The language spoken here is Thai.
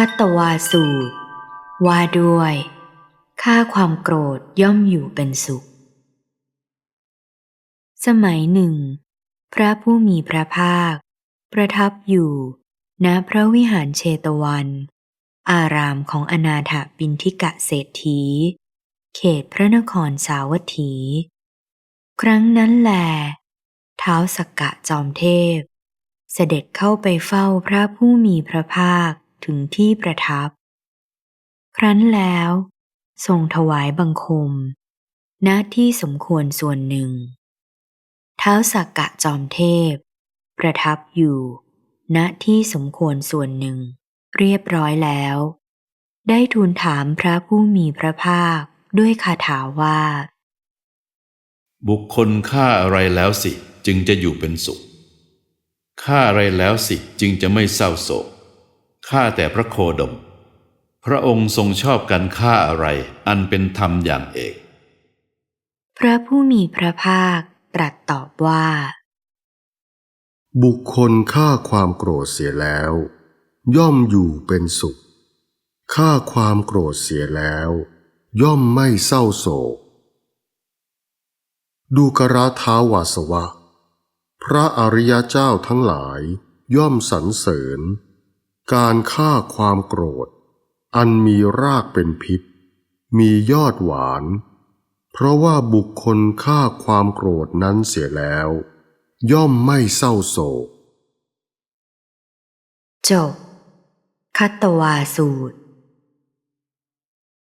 คัตวาสูตร ว่าด้วย ค่าความโกรธย่อมอยู่เป็นสุข สมัยหนึ่ง พระผู้มีพระภาค ประทับอยู่ ณพระวิหารเชตวัน อารามของอนาถบินทิกะเศรษฐี เขตพระนครสาวัตถี ครั้งนั้นแลเท้าวสักกะจอมเทพ เสด็จเข้าไปเฝ้าพระผู้มีพระภาค ถึงที่ประทับ ครั้นแล้วทรงถวายบังคมณที่สมควรส่วนหนึ่ง เท้าสักกะจอมเทพ ประทับอยู่ณที่สมควรส่วนหนึ่ง เรียบร้อยแล้ว ได้ทูลถามพระผู้มีพระภาคด้วยคาถาว่า บุคคลฆ่าอะไรแล้วสิจึงจะอยู่เป็นสุขฆ่าอะไรแล้วสิจึงจะไม่เศร้าโศก ฆ่าแต่พระโคดม พระองค์ทรงชอบการฆ่าอะไรอันเป็นธรรมอย่างเอก พระผู้มีพระภาคตรัสตอบว่า บุคคลฆ่าความโกรธเสียแล้ว ย่อมอยู่เป็นสุขฆ่าความโกรธเสียแล้ว ย่อมไม่เศร้าโศก ดูกราท้าวาสวะ พระอริยเจ้าทั้งหลายย่อมสรรเสริญ การฆ่าความโกรธ อันมีรากเป็นพิษ มียอดหวาน เพราะว่าบุคคลฆ่าความโกรธนั้นเสียแล้ว ย่อมไม่เศร้าโศก จบ คัตตวาสูตร